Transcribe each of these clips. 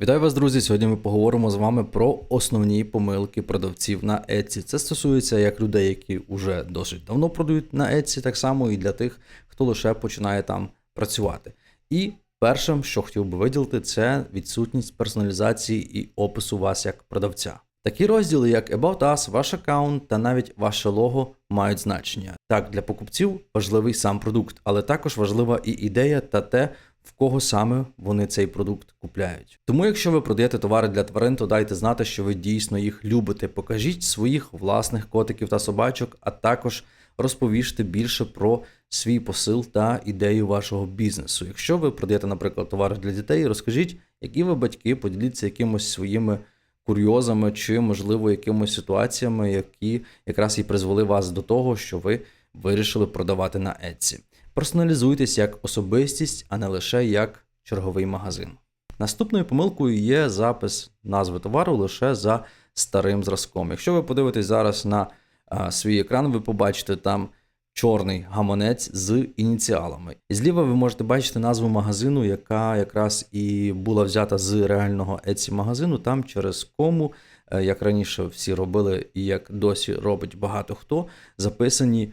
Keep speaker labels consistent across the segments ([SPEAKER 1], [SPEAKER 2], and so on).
[SPEAKER 1] Вітаю вас, друзі! Сьогодні ми поговоримо з вами про основні помилки продавців на Etsy. Це стосується як людей, які вже досить давно продають на Etsy, так само і для тих, хто лише починає там працювати. І першим, що хотів би виділити, це відсутність персоналізації і опису вас як продавця. Такі розділи, як About Us, ваш аккаунт та навіть ваше лого мають значення. Так, для покупців важливий сам продукт, але також важлива і ідея та те, в кого саме вони цей продукт купляють. Тому, якщо ви продаєте товари для тварин, то дайте знати, що ви дійсно їх любите. Покажіть своїх власних котиків та собачок, а також розповіжте більше про свій посил та ідею вашого бізнесу. Якщо ви продаєте, наприклад, товари для дітей, розкажіть, які ви батьки, поділіться якимось своїми курйозами чи, можливо, якимось ситуаціями, які якраз і призвели вас до того, що ви вирішили продавати на Etsy. Персоналізуйтесь як особистість, а не лише як черговий магазин. Наступною помилкою є запис назви товару лише за старим зразком. Якщо ви подивитесь зараз на а, свій екран, ви побачите там чорний гаманець з ініціалами. І зліва ви можете бачити назву магазину, яка якраз і була взята з реального Etsy магазину. Там через кому, е, як раніше всі робили, і як досі робить багато хто, записані.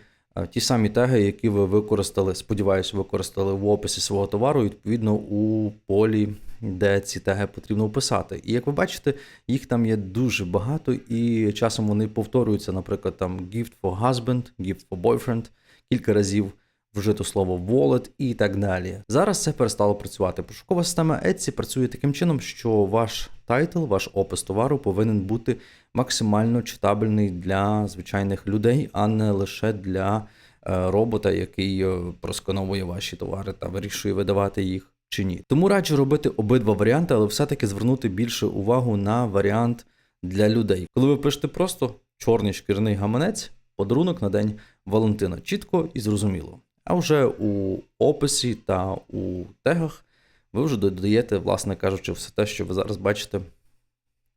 [SPEAKER 1] Ті самі теги, які ви використали, сподіваюся, використали в описі свого товару, відповідно у полі, де ці теги потрібно вписати. І як ви бачите, їх там є дуже багато, і часом вони повторюються, наприклад, там gift for husband, gift for boyfriend, кілька разів вжито слово wallet і так далі. Зараз це перестало працювати. Пошукова система Etsy працює таким чином, що ваш тайтл, ваш опис товару повинен бути максимально читабельний для звичайних людей, а не лише для е, робота, який е, проскановує ваші товари та вирішує видавати їх чи ні. Тому раджу робити обидва варіанти, але все-таки звернути більше увагу на варіант для людей. Коли ви пишете просто чорний шкірний гаманець, подарунок на день Валентина, чітко і зрозуміло. А вже у описі та у тегах ви вже додаєте, власне кажучи, все те, що ви зараз бачите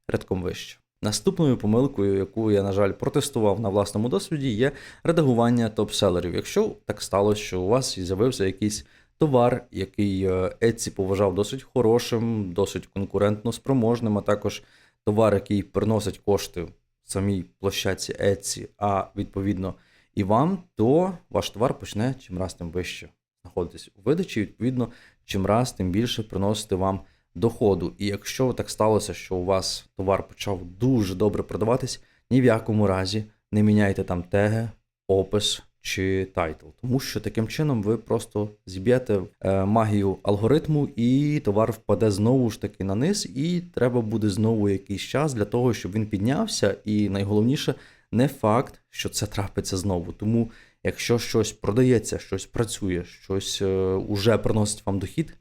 [SPEAKER 1] рядком вище. Наступною помилкою, яку я, на жаль, протестував на власному досвіді, є редагування топ-селерів. Якщо так сталося, що у вас з'явився якийсь товар, який е, Etsy поважав досить хорошим, досить конкурентно спроможним, а також товар, який приносить кошти самій площадці Etsy, а відповідно і вам, то ваш товар почне чим раз тим вище знаходитись у видачі, відповідно, чим раз тим більше приносити вам доходу. І якщо так сталося, що у вас товар почав дуже добре продаватись, ні в якому разі не міняйте там теги, опис чи тайтл, тому що таким чином ви просто зіб'єте е, магію алгоритму, і товар впаде знову ж таки на низ, і треба буде знову якийсь час для того, щоб він піднявся. І найголовніше, не факт, що це трапиться знову. Тому, якщо щось продається, щось працює, щось е, уже приносить вам дохід,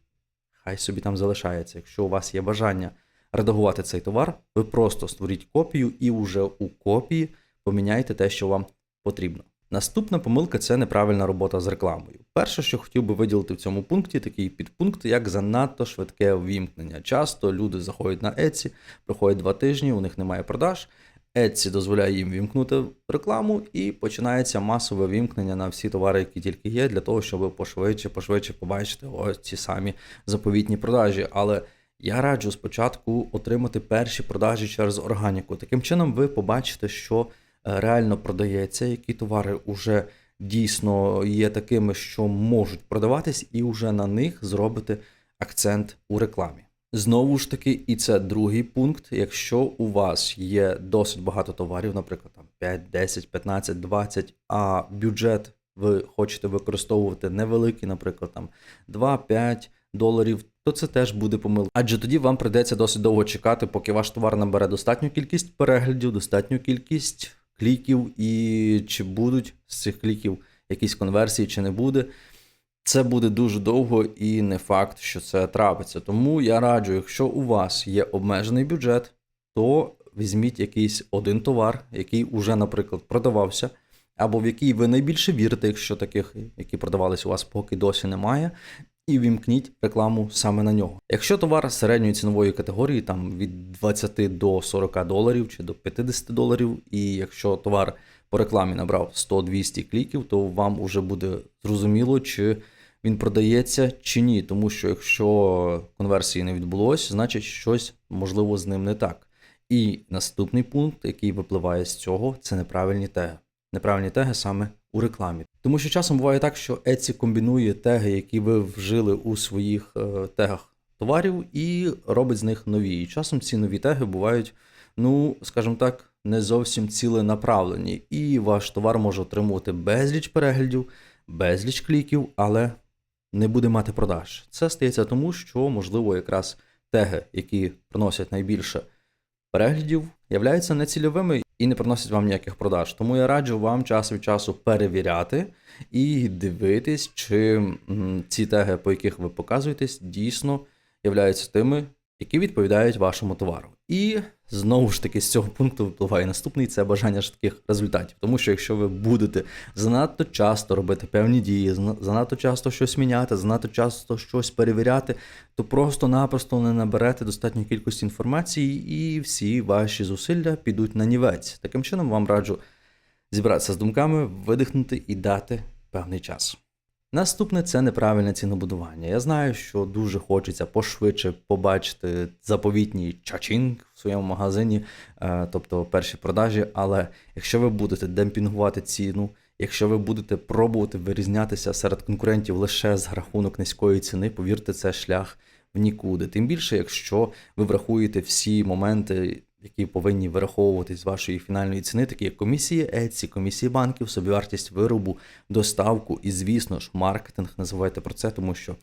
[SPEAKER 1] хай собі там залишається. Якщо у вас є бажання редагувати цей товар, ви просто створіть копію і вже у копії поміняйте те, що вам потрібно. Наступна помилка це неправильна робота з рекламою. Перше, що хотів би виділити в цьому пункті, такий підпункт, як занадто швидке ввімкнення. Часто люди заходять на Etsy, проходять два тижні, у них немає продаж. Etsy дозволяє їм вімкнути рекламу, і починається масове вімкнення на всі товари, які тільки є, для того, щоб пошвидше, пошвидше побачити ось ці самі заповітні продажі. Але я раджу спочатку отримати перші продажі через органіку. Таким чином, ви побачите, що е, реально продається, які товари вже дійсно є такими, що можуть продаватись, і вже на них зробите акцент у рекламі. Знову ж таки, і це другий пункт. Якщо у вас є досить багато товарів, наприклад, там 5, 10, 15, 20, а бюджет ви хочете використовувати невеликий, наприклад, там 2-5 доларів, то це теж буде помилка. Адже тоді вам прийдеться досить довго чекати, поки ваш товар набере достатню кількість переглядів, достатню кількість кліків, і чи будуть з цих кліків якісь конверсії, чи не буде. Це буде дуже довго і не факт, що це трапиться. Тому я раджу, якщо у вас є обмежений бюджет, то візьміть якийсь один товар, який уже, наприклад, продавався, або в який ви найбільше вірите, якщо таких, які продавались у вас поки досі немає, і вімкніть рекламу саме на нього. Якщо товар середньої цінової категорії, там від 20 до 40 доларів чи до 50 доларів, і якщо товар по рекламі набрав 100-200 кліків, то вам вже буде зрозуміло, чи він продається чи ні. Тому що якщо конверсії не відбулось, значить щось можливо з ним не так. І наступний пункт, який випливає з цього, це неправильні теги. Неправильні теги саме у рекламі. Тому що часом буває так, що Etsy комбінує теги, які ви вжили у своїх е, тегах товарів, і робить з них нові. І часом ці нові теги бувають, ну, скажімо так, не зовсім ціленаправлені. І ваш товар може отримувати безліч переглядів, безліч кліків, але не буде мати продаж. Це стається тому, що, можливо, якраз теги, які приносять найбільше переглядів, являються нецільовими і не приносять вам ніяких продаж. Тому я раджу вам час від часу перевіряти і дивитись, чи ці теги, по яких ви показуєтесь, дійсно являються тими, які відповідають вашому товару. І знову ж таки з цього пункту випливає наступний це бажання ж таких результатів. Тому що якщо ви будете занадто часто робити певні дії, занадто часто щось міняти, занадто часто щось перевіряти, то просто-напросто не наберете достатньої кількості інформації, і всі ваші зусилля підуть на нівець. Таким чином, вам раджу зібратися з думками, видихнути і дати певний час. Наступне це неправильне цінобудування. Я знаю, що дуже хочеться пошвидше побачити заповітній чачинг в своєму магазині, е, тобто перші продажі. Але якщо ви будете демпінгувати ціну, якщо ви будете пробувати вирізнятися серед конкурентів лише з рахунок низької ціни, повірте, це шлях в нікуди. Тим більше, якщо ви врахуєте всі моменти, які повинні вираховуватись з вашої фінальної ціни, такі як комісії Etsy, комісії банків, собівартість виробу, доставку і, звісно ж, маркетинг. Називайте про це, тому що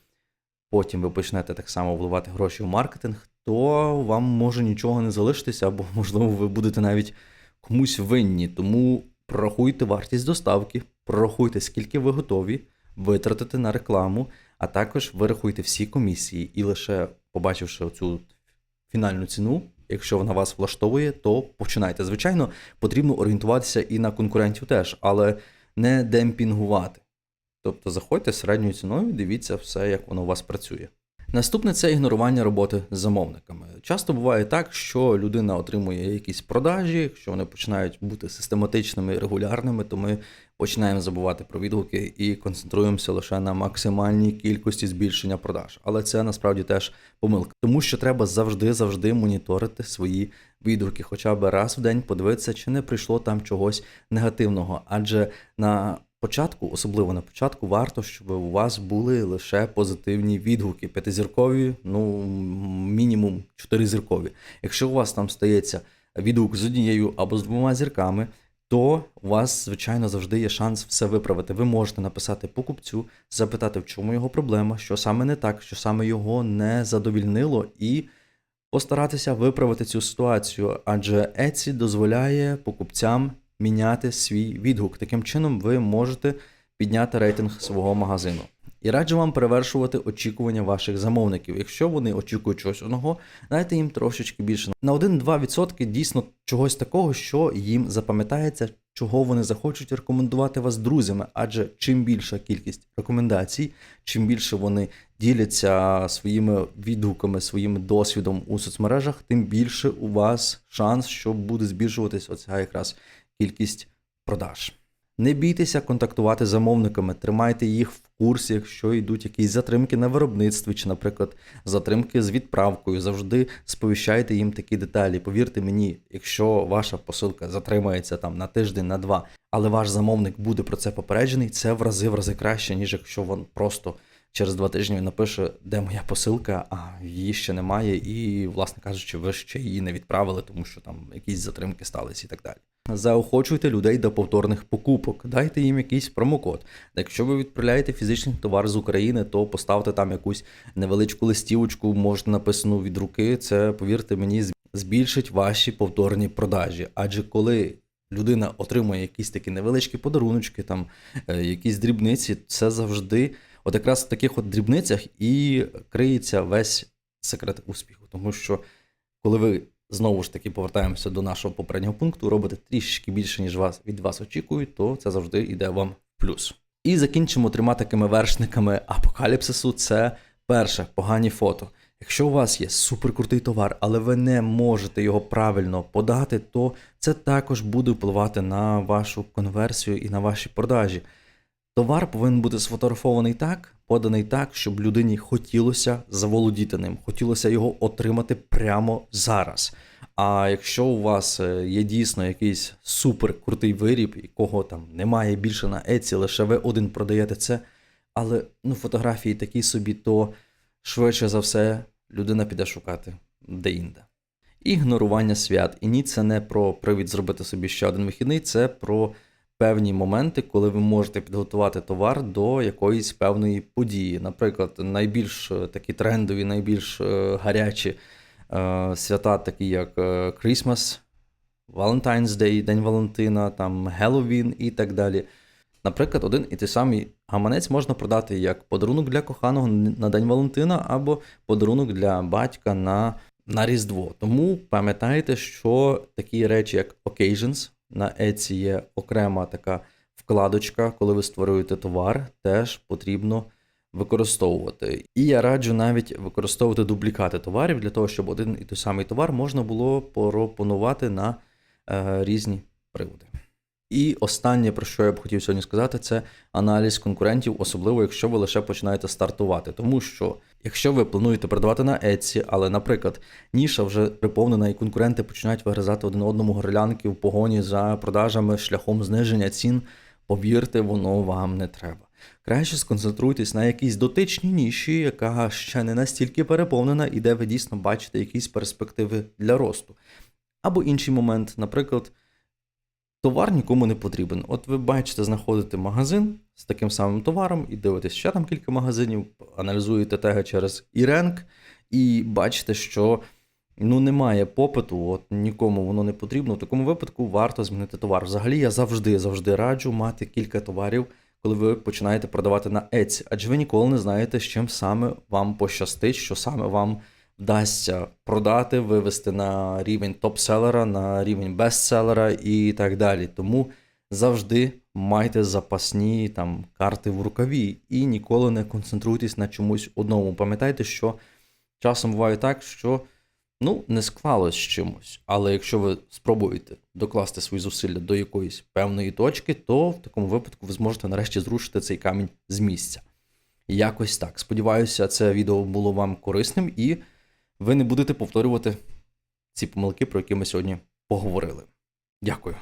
[SPEAKER 1] потім ви почнете так само вливати гроші в маркетинг, то вам може нічого не залишитися, або, можливо, ви будете навіть комусь винні. Тому прорахуйте вартість доставки, прорахуйте, скільки ви готові витратити на рекламу, а також вирахуйте всі комісії і лише побачивши оцю фінальну ціну, якщо вона вас влаштовує, то починайте. Звичайно, потрібно орієнтуватися і на конкурентів теж, але не демпінгувати. Тобто заходьте середньою ціною, дивіться все, як воно у вас працює. Наступне це ігнорування роботи з замовниками. Часто буває так, що людина отримує якісь продажі, якщо вони починають бути систематичними і регулярними, то ми починаємо забувати про відгуки і концентруємося лише на максимальній кількості збільшення продаж. Але це насправді теж помилка, тому що треба завжди завжди моніторити свої відгуки, хоча б раз в день подивитися, чи не прийшло там чогось негативного, адже на початку, особливо на початку, варто, щоб у вас були лише позитивні відгуки. П'ятизіркові, ну мінімум чотиризіркові. Якщо у вас там стається відгук з однією або з двома зірками, то у вас, звичайно, завжди є шанс все виправити. Ви можете написати покупцю, запитати, в чому його проблема, що саме не так, що саме його не задовільнило, і постаратися виправити цю ситуацію, адже Etsy дозволяє покупцям міняти свій відгук. Таким чином, ви можете підняти рейтинг свого магазину. І раджу вам перевершувати очікування ваших замовників. Якщо вони очікують чогось одного, дайте їм трошечки більше. На 1-2% дійсно чогось такого, що їм запам'ятається, чого вони захочуть рекомендувати вас друзями. Адже чим більша кількість рекомендацій, чим більше вони діляться своїми відгуками, своїм досвідом у соцмережах, тим більше у вас шанс, що буде збільшуватись оця якраз кількість продаж. Не бійтеся контактувати з замовниками, тримайте їх в курсі, якщо йдуть якісь затримки на виробництві, чи, наприклад, затримки з відправкою. Завжди сповіщайте їм такі деталі. Повірте мені, якщо ваша посилка затримається там на тиждень, на два, але ваш замовник буде про це попереджений, це в рази в рази краще, ніж якщо він просто через два тижні він напише, де моя посилка, а її ще немає, і, власне кажучи, ви ще її не відправили, тому що там якісь затримки сталися і так далі. Заохочуйте людей до повторних покупок, дайте їм якийсь промокод. Якщо ви відправляєте фізичний товар з України, то поставте там якусь невеличку листівочку, може написану від руки. Це, повірте мені, збільшить ваші повторні продажі. Адже коли людина отримує якісь такі невеличкі подаруночки, там е, якісь дрібниці, це завжди, от якраз в таких от дрібницях і криється весь секрет успіху. Тому що коли ви знову ж таки повертаємося до нашого попереднього пункту, робите трішки більше, ніж вас від вас очікують, то це завжди йде вам в плюс. І закінчимо трьома такими вершниками апокаліпсису. Це перше погані фото. Якщо у вас є суперкрутий товар, але ви не можете його правильно подати, то це також буде впливати на вашу конверсію і на ваші продажі. Товар повинен бути сфотографований так, поданий так, щоб людині хотілося заволодіти ним, хотілося його отримати прямо зараз. А якщо у вас е, є дійсно якийсь супер крутий виріб, якого там немає більше на Еці, лише ви один продаєте це, але ну, фотографії такі собі, то швидше за все людина піде шукати де-інде. Ігнорування свят. І ні, це не про привід зробити собі ще один вихідний, це про певні моменти, коли ви можете підготувати товар до якоїсь певної події. Наприклад, найбільш е, такі трендові, найбільш е, гарячі е, свята, такі як Christmas, Valentine's Day, День Валентина, там Halloween і так далі. Наприклад, один і той самий гаманець можна продати як подарунок для коханого на День Валентина або подарунок для батька на, на Різдво. Тому пам'ятайте, що такі речі, як occasions, на Etsy є окрема така вкладочка, коли ви створюєте товар, теж потрібно використовувати. І я раджу навіть використовувати дублікати товарів для того, щоб один і той самий товар можна було пропонувати на е, різні приводи. І останнє, про що я б хотів сьогодні сказати, це аналіз конкурентів, особливо якщо ви лише починаєте стартувати. Тому що якщо ви плануєте продавати на Etsy, але, наприклад, ніша вже приповнена, і конкуренти починають вигризати один одному горлянки в погоні за продажами шляхом зниження цін, повірте, воно вам не треба. Краще сконцентруйтесь на якійсь дотичній ніші, яка ще не настільки переповнена, і де ви дійсно бачите якісь перспективи для росту. Або інший момент, наприклад. Товар нікому не потрібен. От ви бачите, знаходите магазин з таким самим товаром і дивитесь ще там кілька магазинів, аналізуєте теги через e-rank і бачите, що ну, немає попиту, от нікому воно не потрібно. В такому випадку варто змінити товар. Взагалі, я завжди завжди раджу мати кілька товарів, коли ви починаєте продавати на Etsy, адже ви ніколи не знаєте, з чим саме вам пощастить, що саме вам вдасться продати, вивести на рівень топ-селера, на рівень бестселера і так далі. Тому завжди майте запасні там карти в рукаві і ніколи не концентруйтесь на чомусь одному. Пам'ятайте, що часом буває так, що ну, не склалось з чимось. Але якщо ви спробуєте докласти свої зусилля до якоїсь певної точки, то в такому випадку ви зможете нарешті зрушити цей камінь з місця. Якось так. Сподіваюся, це відео було вам корисним і ви не будете повторювати ці помилки, про які ми сьогодні поговорили. Дякую.